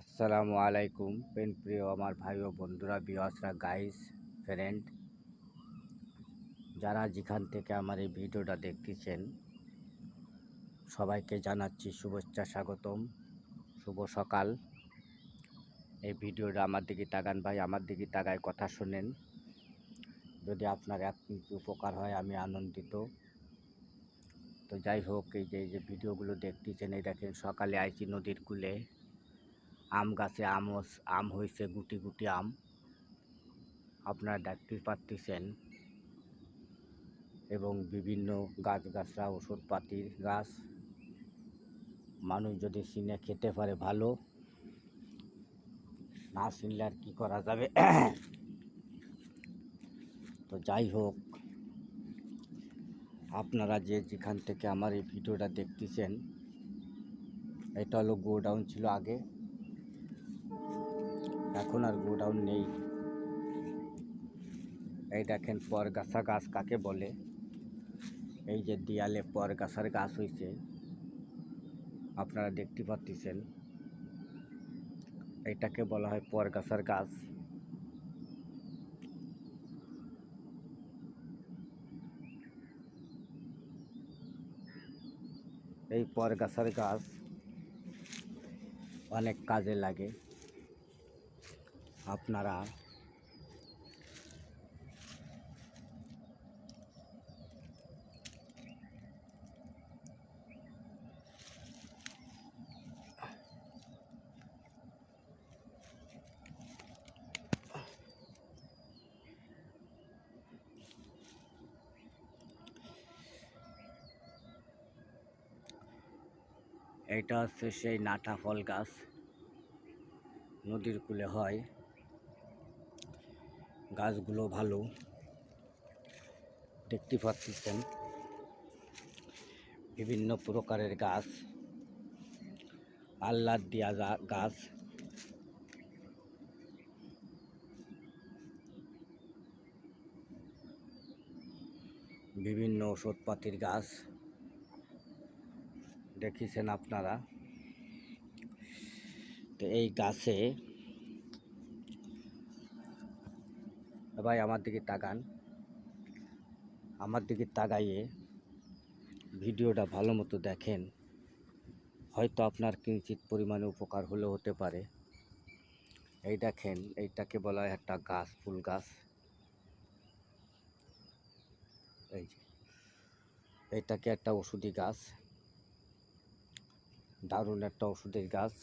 আসসালামু আলাইকুম, পেন প্রিয় আমার ভাই ও বন্ধুরা বিওয়াসরা গাইস ফ্রেন্ড যারা যেখান থেকে আমার এই ভিডিওটা দেখতেছেন, সবাইকে জানাচ্ছি শুভেচ্ছা, স্বাগতম। শুভ সকাল। এই ভিডিওটা আমার দিকে তাকান ভাই, আমার দিকে তাকায় কথা শোনেন। যদি আপনার এক উপকার হয়, আমি আনন্দিত। তো যাই হোক, এই যে এই যে ভিডিওগুলো দেখতেছেন, এই দেখেন সকালে আইছি নদীর কূলে। আম গাছে আম আম হয়েছে, গুটি গুটি আম। আপনারা দেখতে পাচ্ছেন এবং বিভিন্ন গাছ গাছরা ওষুধপাতির গাছ। মানুষ যদি চিনে খেতে পারে ভালো, না চিনলে আর কী করা যাবে? তো যাই হোক, আপনারা যে যেখান থেকে আমার এই ভিডিওটা দেখতেছেন, এটা হলো গোডাউন ছিল আগে। এখন আর গোডাউন নেই। এই দেখেন পরগাছা গাছ কাকে বলে? এই যে দেয়ালে পরগাছার গাছ হয়েছে আপনারা দেখতে পাচ্ছেন এটাকে বলা হয় পরগাছার গাছ। এই পরগাছার গাছ অনেক কাজে লাগে। আপনারা এটা হচ্ছে সেই নাটা ফল গাছ। নদীর কূলে হয়। গাছগুলো ভালো। দেখতে পাচ্ছেন। বিভিন্ন প্রকারের গাছ। আল্লাদ দিয়া গা- গাছ। বিভিন্ন ওষুধপাতির গাছ। দেখেছেন আপনারা? তো এই গাছে ভাই, আমার দিকে তাকান। আমার দিকে তাকাইয়ে ভিডিওটা ভালো মতো দেখেন। হয়তো আপনার কিঞ্চিত পরিমাণে উপকার হলেও হতে পারে। এই দেখেন, এইটাকে বলা হয় একটা গাছ, ফুল গাছ। এই যে, এইটাকে একটা ওষুধি গাছ। দারুণ একটা ওষুধের গাছ।